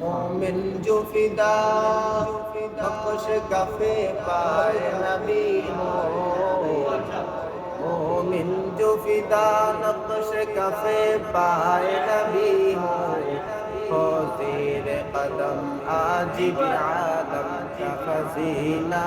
মোমিন জুফিদা খুশ গফে পায় নবী মোমিন জুফিদা নকশ গফে পায় নবী হো তীর কদম আজিব আদম কা ফজিলা।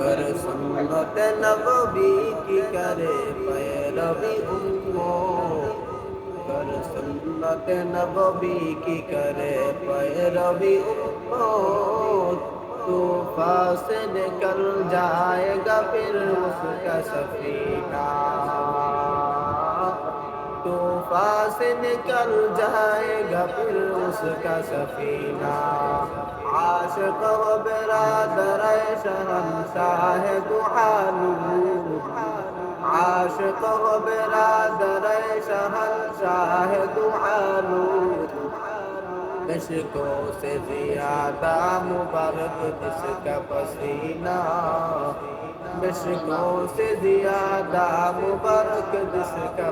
कर सुन्नत नबी की करे पैरवी उनको। कर सुन्नत नबी की करे पैरवी उनको। तूफा से निकल जाएगा फिर उसका सफीना। से निकल जाएगा फिर उसका सफीना। आशिक व बिरादर शहंशाह दुआलू आशिक व बिरादर शहंशाह दुआलू इश्कों से ज़्यादा मुबारक जिसका पसीना। मिशकों से ज़्यादा मुबारक जिसका